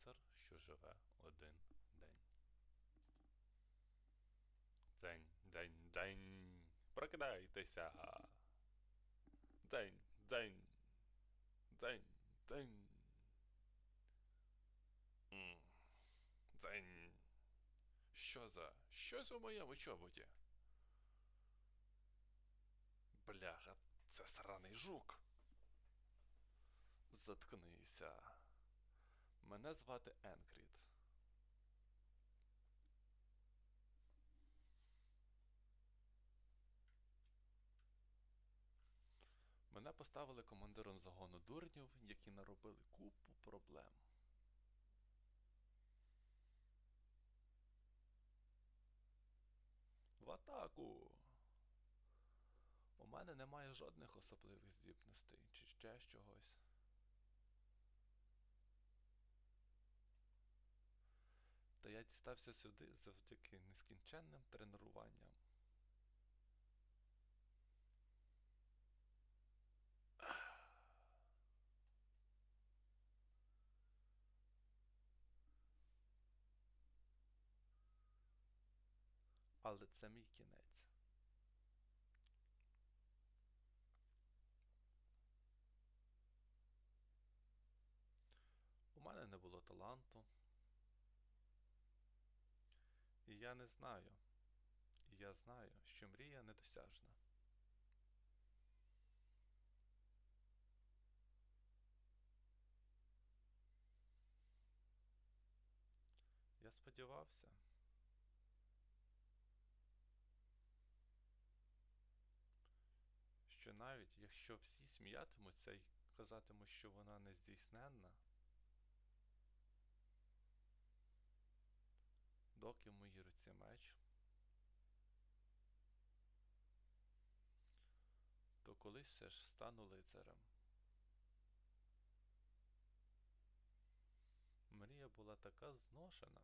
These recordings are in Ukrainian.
лицар, що живе один день. День, день, день. Прокидайтеся. День, день. День, день. День. Що за? Щось у моєму чоботі? Бляха, це сраний жук. Заткнися. Мене звати Енкріт. Мене поставили командиром загону дурнів, які наробили купу проблем. В атаку! У мене немає жодних особливих здібностей чи ще чогось. Я дістався сюди завдяки нескінченним тренуванням. Але це мій кінець. У мене не було таланту. І я не знаю. І я знаю, що мрія недосяжна. Я сподівався. Що навіть якщо всі сміятимуться і казатимуть, що вона нездійсненна, доки в моїй руці меч, то колись все ж стану лицарем. Мрія була така зношена.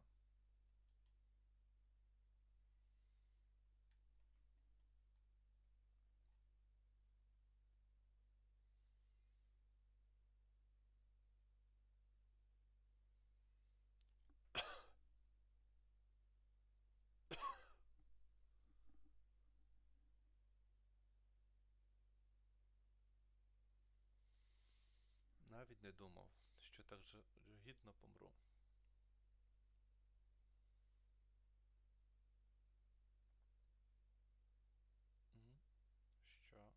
Навіть не думав, що так же гідно помру. Що?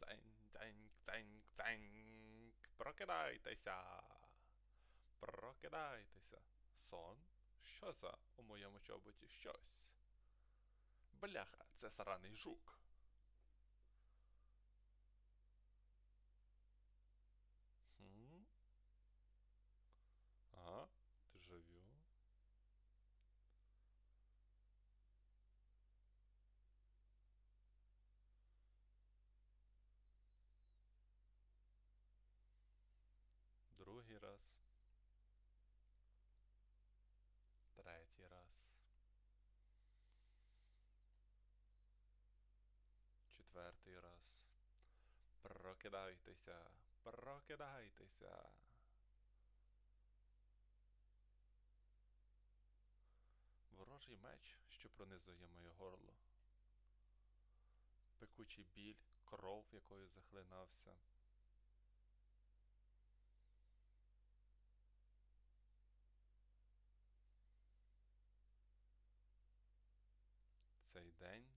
Дзень, дзень, дзень, дзень. Прокидайтеся. Прокидайтеся. Сон? Що за у моєму чоботі щось? Бляха, це сраний жук. Прокидайтеся. Прокидайтеся. Ворожий меч, що пронизує моє горло. Пекучий біль, кров, якою захлинався. Цей день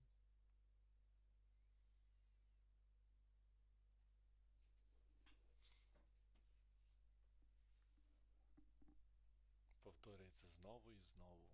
повторюється знову і знову.